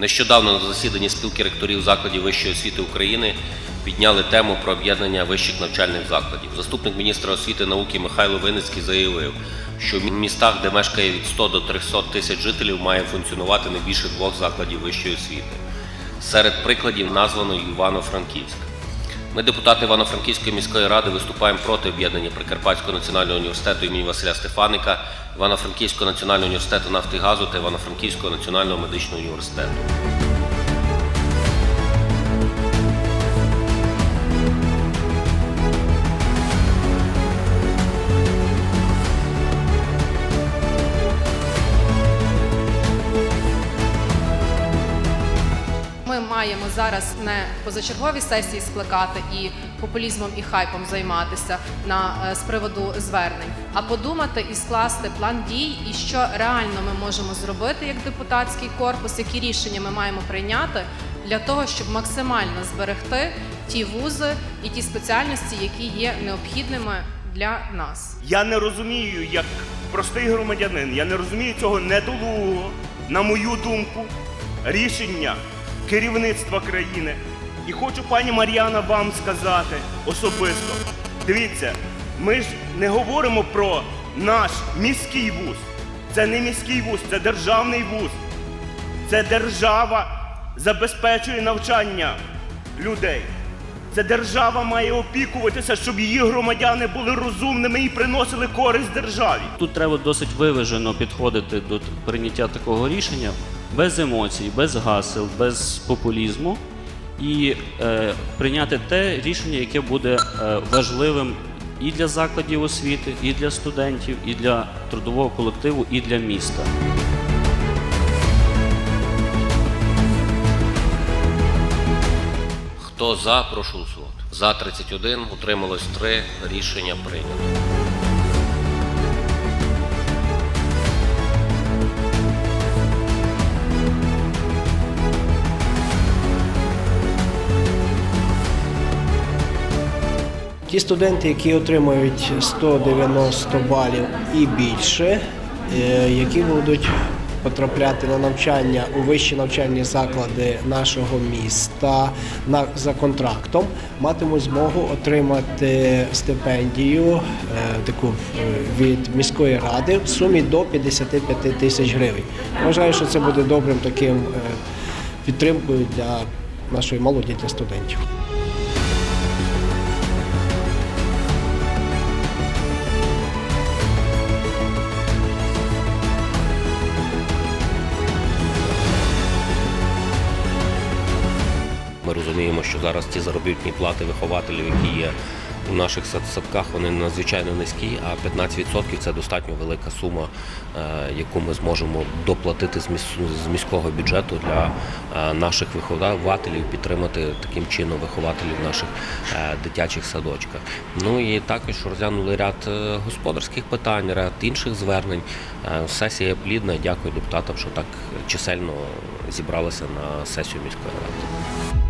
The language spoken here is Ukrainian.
Нещодавно на засіданні спілки ректорів закладів вищої освіти України підняли тему про об'єднання вищих навчальних закладів. Заступник міністра освіти і науки Михайло Винницький заявив, що в містах, де мешкає від 100 до 300 тисяч жителів, має функціонувати не більше двох закладів вищої освіти. Серед прикладів названо Івано-Франківськ. Ми, депутати Івано-Франківської міської ради, виступаємо проти об'єднання Прикарпатського національного університету імені Василя Стефаника, Івано-Франківського національного університету нафти і газу та Івано-Франківського національного медичного університету. Маємо зараз не позачергові сесії скликати і популізмом і хайпом займатися на е, з приводу звернень, а подумати і скласти план дій, і що реально ми можемо зробити як депутатський корпус, які рішення ми маємо прийняти для того, щоб максимально зберегти ті вузи і ті спеціальності, які є необхідними для нас. Я не розумію, як простий громадянин, я не розумію цього недолугого, на мою думку, рішення керівництва країни. І хочу, пані Мар'яна, вам сказати особисто. Дивіться, ми ж не говоримо про наш міський вуз. Це не міський вуз, це державний вуз. Це держава забезпечує навчання людей. Це держава має опікуватися, щоб її громадяни були розумними і приносили користь державі. Тут треба досить виважено підходити до прийняття такого рішення без емоцій, без гасел, без популізму і е, прийняти те рішення, яке буде е, важливим і для закладів освіти, і для студентів, і для трудового колективу, і для міста. Хто за, прошу голосувати. За 31, утрималось 3, рішення прийнято. Ті студенти, які отримують 190 балів і більше, е, які будуть потрапляти на навчання у вищі навчальні заклади нашого міста на, за контрактом, матимуть змогу отримати стипендію е, таку е, від міської ради в сумі до 55 тисяч гривень. Вважаю, що це буде добрим таким е, підтримкою для нашої молоді, для студентів. Ми розуміємо, що зараз ці заробітні плати вихователів, які є у наших садках, вони надзвичайно низькі, а 15% це достатньо велика сума, е, яку ми зможемо доплатити з міського бюджету для е, наших вихователів, підтримати таким чином вихователів в наших е, дитячих садочках. Ну і також розглянули ряд господарських питань, ряд інших звернень. Сесія плідна. Дякую депутатам, що так чисельно зібралися на сесію міської ради.